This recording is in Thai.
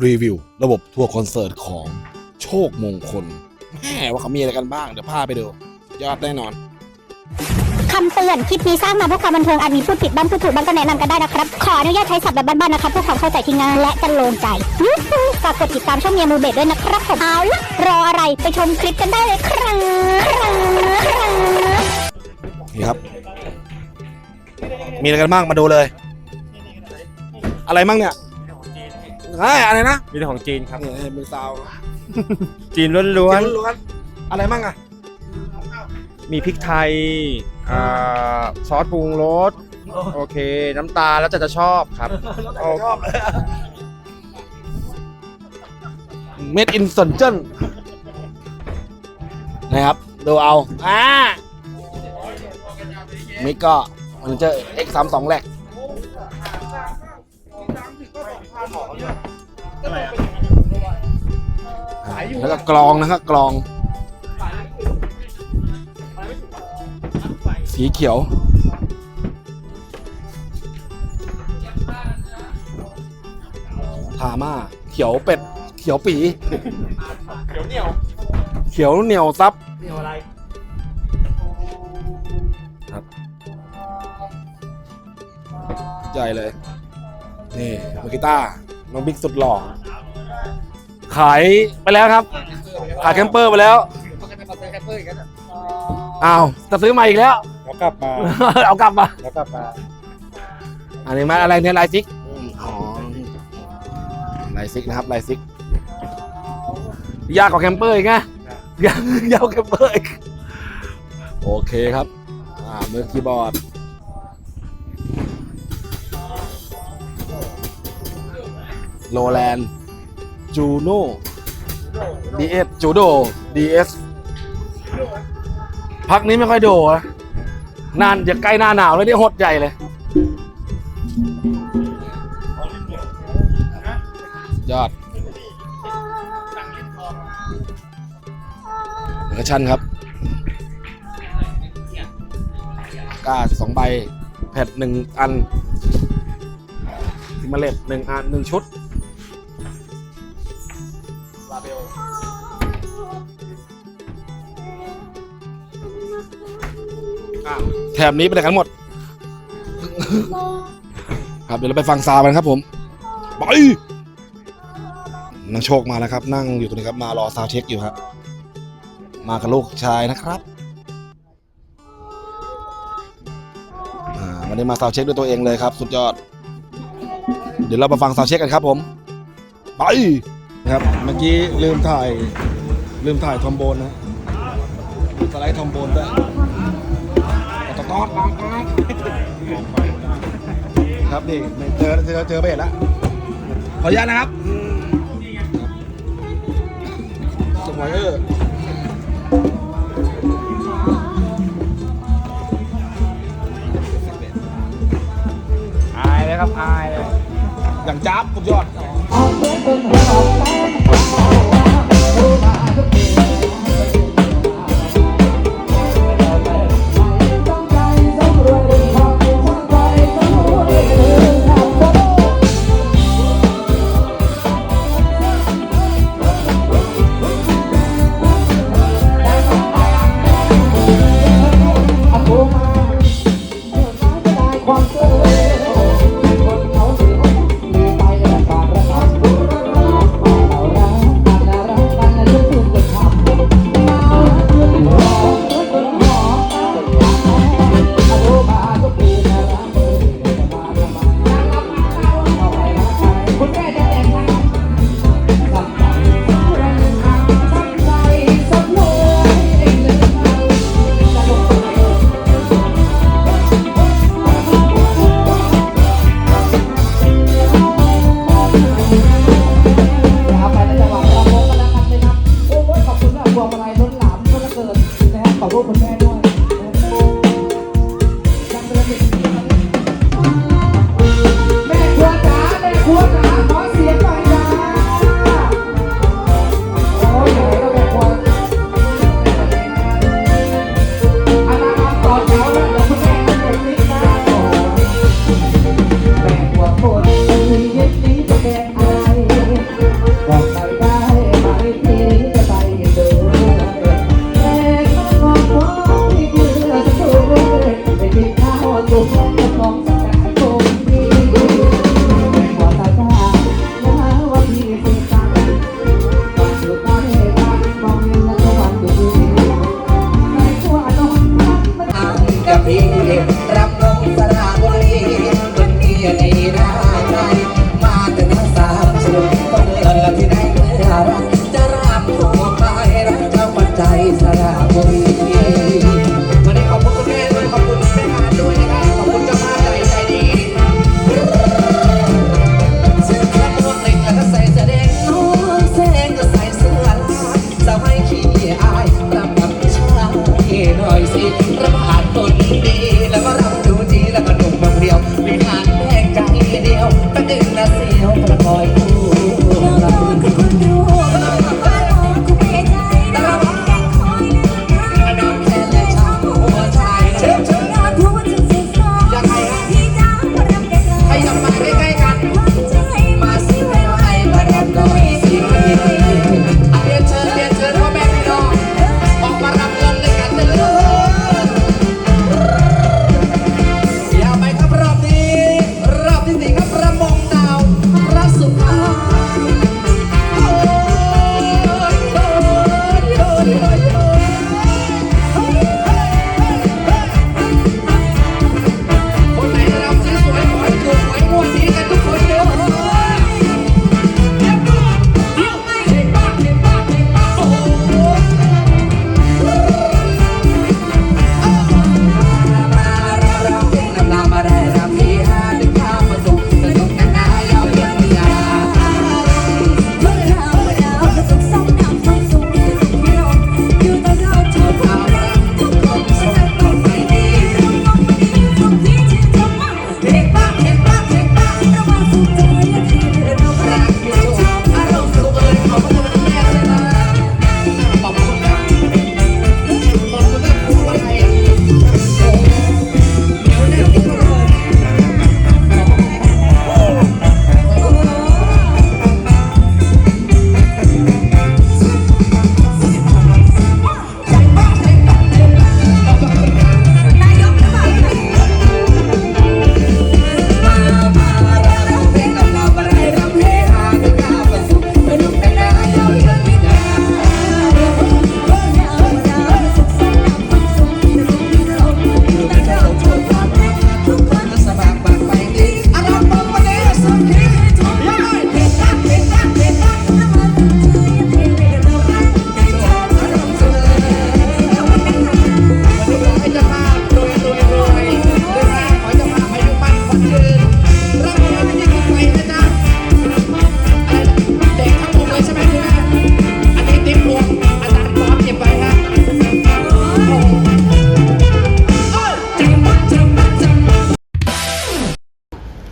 รีวิว ระบบทัวร์คอนเสิร์ตของโชคมงคลแม่ว่าเขามีอะไรกันบ้าง เดี๋ยวพาไปดู ยอดแน่นอน คำเตือน คลิปนี้สร้างมาเพื่อความบันเทิงอาจมีพูดผิดบ้างพูดถูกบ้างก็แนะนำกันได้นะครับ ขออนุญาตใช้ศัพท์แบบบ้านๆนะครับเพื่อความเข้าใจที่ง่ายและจะโลงใจยูฮูฝากกดติดตามช่องเมียมูเบดด้วยนะครับผมเอาละรออะไรไปชมคลิปกันได้เลยครับครับนี่ครับ มีอะไรกันบ้างมาดูเลย อะไรบ้างเนี่ย เฮ้ยอะไรนะมีแต่ของจีนครับ นี่มือซาวจีนล้วนล้วนล้วนๆอะไรบ้างอะๆ มีพริกไทยอ่าซอสปรุงรส โอเค น้ำตาลแล้วแต่จะชอบครับ โอชอบเลยเม็ดอินสนเจนนะครับ ดูเอาอ่ามิกก็มันจะ X 3 2 แหลก แล้วก็กรองนะครับกรอง สีเขียวทาม่า เขียวเป็ด เขียวปี เดี๋ยวเหนียวเขียวเหนียวซับ เหนียวอะไรใหญ่เลย นี่มากิต้า น้องบิ๊กสุดหล่อขายไปแล้วครับ ขายแคมเปอร์ไปแล้วอ้าวจะซื้อมาอีกแล้วแล้วกลับมา เอากลับมา แล้วกลับมาอันนี้มาอะไรเนี่ยลายซิกอ๋อลายซิกนะครับลายซิก ยากกว่าแคมเปอร์อีกไงยากยากกว่าแคมเปอร์อีกโอเคครับ อ่ามือคีย์บอร์ด โลแลนด์จูโน่ดีเอสจูโดดีเอสพักนี้ไม่ค่อยโดนะนานจะใกล้หน้าหนาวแล้วนี่หดใหญ่เลย ยอดเอกชันครับก้าสองใบ แผ่นหนึ่งอันซิมาเลตหนึ่งอันหนึ่งชุด บนี้ไปไหนกันหมด ครับเดี๋ยวเราไปฟังซาวกันครับผมไปนางโชคมาแล้วครับ นั่งอยู่ตรงนี้ครับมารอซาวเช็คอยู่ครับมากับลูกชายนะครับอ่าวันนี้มาซาวเช็คด้วยตัวเองเลยครับ สุดยอด เดี๋ยวเรามาฟังซาวเช็คกันครับผมไปนะครับเมื่อกี้ลืมถ่ายลืมถ่ายทอมโบนนะสไลด์ทอมโบนด้วย ตอดตอดตอดตอดครับนี่เจอเจอเจอไปเห็นแล้วขออนุญาตนะครับสปอยเออร์อายเลยครับอายเลยอย่างจ้าบสุดยอด